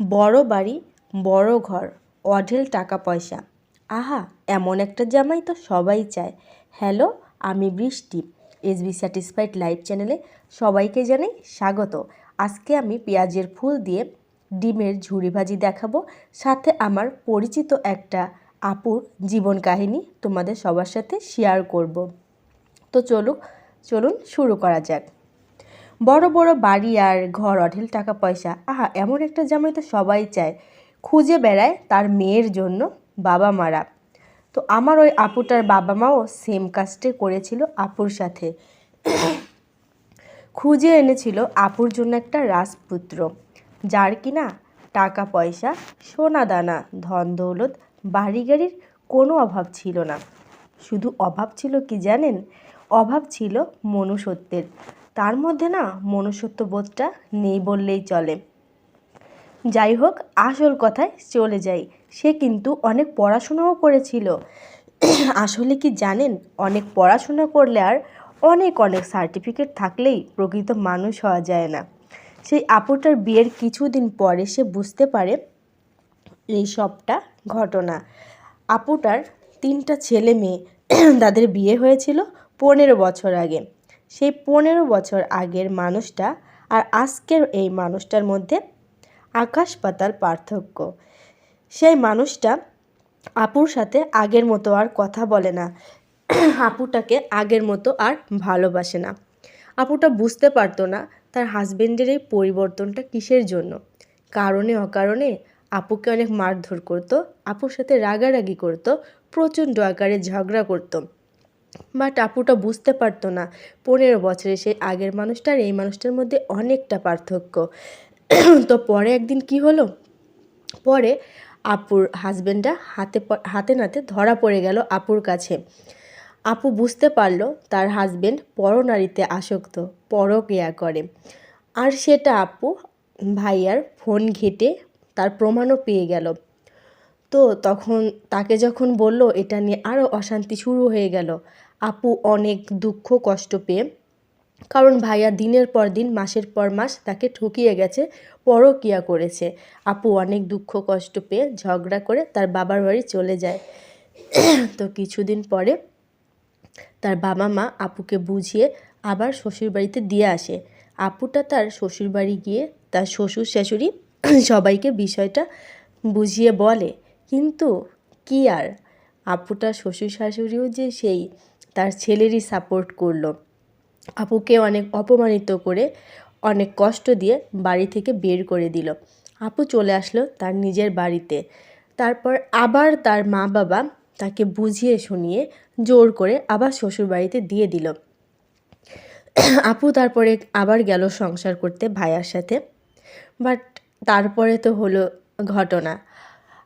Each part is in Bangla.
বড় বাড়ি, বড় ঘর, অঢেল টাকা পয়সা আহা, এমন একটা জামাই তো সবাই চায়। হ্যালো, আমি বৃষ্টি। এস বি স্যাটিসফাইড লাইভ চ্যানেলে সবাইকে জানাই স্বাগত। আজকে আমি পেঁয়াজের ফুল দিয়ে ডিমের ঝুড়ি ভাজি দেখাবো। সাথে আমার পরিচিত একটা আপুর জীবন কাহিনী তোমাদের সবার সাথে শেয়ার করব। তো চলুক, চলুন শুরু করা যাক। বড় বড় বাড়ি আর ঘর, অঢেল টাকা পয়সা, আহা, এমন একটা জামাই তো সবাই চায়। খুঁজে বেড়ায় তার মেয়ের জন্য বাবা মারা। তো আমার ওই আপুটার বাবা মাও সেম কাজটাই করেছিল আপুর সাথে। খুঁজে এনেছিল আপুর জন্য একটা রাজপুত্র, যার কিনা টাকা পয়সা, সোনা দানা, ধন দৌলত, বাড়ি গাড়ির কোনো অভাব ছিল না। শুধু অভাব ছিল কি জানেন? অভাব ছিল মনুষ্যত্বের। তার মধ্যে না মনুষ্যত্ব বোধটা নেই বললেই চলে। যাই হোক, আসল কথায় চলে যাই। সে কিন্তু অনেক পড়াশোনাও করেছিল। আসলে কি জানেন, অনেক পড়াশোনা করলে আর অনেক অনেক সার্টিফিকেট থাকলেই প্রকৃত মানুষ হওয়া যায় না। সেই আপুটার বিয়ের কিছুদিন পরে সে বুঝতে পারে এই সবটা ঘটনা। আপুটার তিনটা ছেলে মেয়ে, তাদের বিয়ে হয়েছিল পনেরো বছর আগে। সেই পনেরো বছর আগের মানুষটা আর আজকের এই মানুষটার মধ্যে আকাশ পাতাল পার্থক্য। সেই মানুষটা আপুর সাথে আগের মতো আর কথা বলে না। আপুটাকে আগের মতো আর ভালোবাসে না। আপুটা বুঝতে পারতো না তার হাজবেন্ডের এই পরিবর্তনটা কিসের জন্য। কারণে অকারণে আপুকে অনেক মারধর করতো, আপুর সাথে রাগারাগি করতো, প্রচণ্ড আকারে ঝগড়া করতো। বাট আপুটা বুঝতে পারতো না। পনেরো বছরে সেই আগের মানুষটার এই মানুষটার মধ্যে অনেকটা পার্থক্য। তো পরে একদিন কি হলো? পরে আপুর হাজবেন্ডটা হাতে হাতে নাতে ধরা পড়ে গেল আপুর কাছে। আপু বুঝতে পারল তার হাজবেন্ড পরনারীতে আসক্ত, পরক্রিয়া করে। আর সেটা আপু ভাইয়ার ফোন ঘেটে তার প্রমাণও পেয়ে গেল। তো তখন তাকে যখন বলল, এটা নিয়ে আরও অশান্তি শুরু হয়ে গেল। আপু অনেক দুঃখ, কষ্ট পেয়ে, কারণ ভাইয়া দিনের পর দিন, মাসের পর মাস তাকে ঠকিয়ে গেছে, পরকিয়া করেছে। আপু অনেক দুঃখ, কষ্ট পেয়ে ঝগড়া করে তার বাবার বাড়ি চলে যায়। তো কিছুদিন পরে তার বাবা মা আপুকে বুঝিয়ে আবার শ্বশুর বাড়িতে দিয়ে আসে। আপুটা তার শ্বশুর বাড়ি গিয়ে তার শ্বশুর, শাশুড়ি সবাইকে বিষয়টা বুঝিয়ে বলে। কিন্তু কি আর, আপুটার শ্বশুর, শাশুড়িও যে সেই তার ছেলেরই সাপোর্ট করল। আপুকে অনেক অপমানিত করে অনেক কষ্ট দিয়ে বাড়ি থেকে বের করে দিল। আপু চলে আসলো তার নিজের বাড়িতে। তারপর আবার তার মা বাবা তাকে বুঝিয়ে শুনিয়ে জোর করে আবার শ্বশুর বাড়িতে দিয়ে দিল। আপু তারপরে আবার গেল সংসার করতে ভাইয়ার সাথে। বাট তারপরে তো হলো ঘটনা।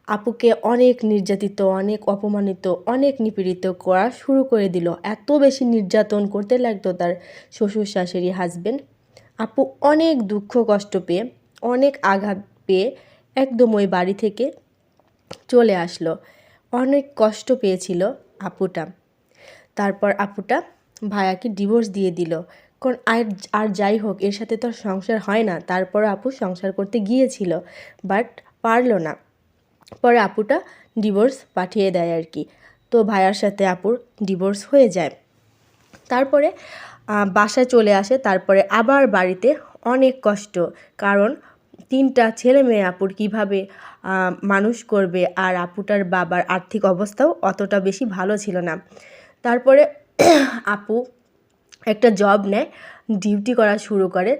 আপুকে অনেক নির্যাতিত, অনেক অপমানিত, অনেক নিপীড়িত করা শুরু করে দিল। এত বেশি নির্যাতন করতে লাগতো তার শ্বশুর শাশুড়ি হাজবেন্ড আপু অনেক দুঃখ কষ্ট পেয়ে, অনেক আঘাত পেয়ে একদম ওই বাড়ি থেকে চলে আসলো। অনেক কষ্ট পেয়েছিল আপুটা। তারপর আপুটা ভাইয়াকে ডিভোর্স দিয়ে দিল। কারণ আর আর যাই হোক, এর সাথে তো সংসার হয় না। তারপর আপু সংসার করতে গিয়েছিল বাট পারল না। পরে আপুটা ডিভোর্স পাঠিয়ে দেয় আর কি। তো ভাইয়ার সাথে আপুর ডিভোর্স হয়ে যায়। তারপরে বাসায় চলে আসে। তারপরে আবার বাড়িতে অনেক কষ্ট। কারণ তিনটা ছেলে মেয়ে আপুর কীভাবে মানুষ করবে আর আপুটার বাবার আর্থিক অবস্থাও অতটা বেশি ভালো ছিল না। তারপরে আপু একটা জব নেয় ডিউটি করা শুরু করে।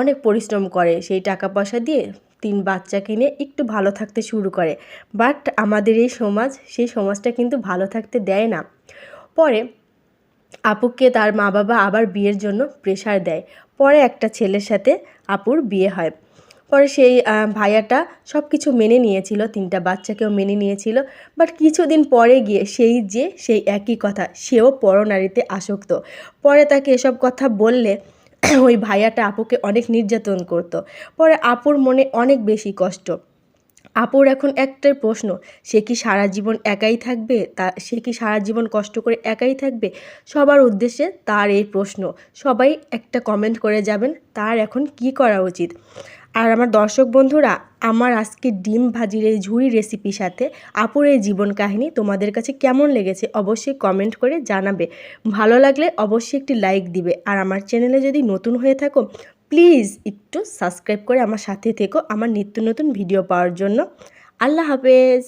অনেক পরিশ্রম করে। সেই টাকা পয়সা দিয়ে তিন বাচ্চা কিনে একটু ভালো থাকতে শুরু করে। বাট আমাদের এই সমাজ, সেই সমাজটা কিন্তু ভালো থাকতে দেয় না। পরে আপুকে তার মা বাবা আবার বিয়ের জন্য প্রেশার দেয়। পরে একটা ছেলের সাথে আপুর বিয়ে হয়। পরে সেই ভাইয়াটা সব কিছু মেনে নিয়েছিল, তিনটা বাচ্চাকেও মেনে নিয়েছিল। বাট কিছুদিন পরে গিয়ে সেই যে, সেই একই কথা, সেও পরনারীতে আসক্ত। পরে তাকে এসব কথা বললে ওই ভাইয়াটা আপুকে অনেক নির্যাতন করতো। পরে আপুর মনে অনেক বেশি কষ্ট। আপুর এখন একটাই প্রশ্ন, সে কি সারা জীবন একাই থাকবে? তা, সে কি সারা জীবন কষ্ট করে একাই থাকবে? সবার উদ্দেশ্যে তার এই প্রশ্ন। সবাই একটা কমেন্ট করে যাবেন, তার এখন কি করা উচিত? আর আমার দর্শক বন্ধুরা, আমার আজকে ডিম ভাজির এই ঝুড়ি রেসিপির সাথে আপুর এই জীবন কাহিনী তোমাদের কাছে কেমন লেগেছে অবশ্যই কমেন্ট করে জানাবে। ভালো লাগলে অবশ্যই একটি লাইক দিবে। আর আমার চ্যানেলে যদি নতুন হয়ে থাকো প্লিজ একটু সাবস্ক্রাইব করে আমার সাথে থেকো, আমার নিত্য নতুন ভিডিও পাওয়ার জন্য। আল্লাহ হাফেজ!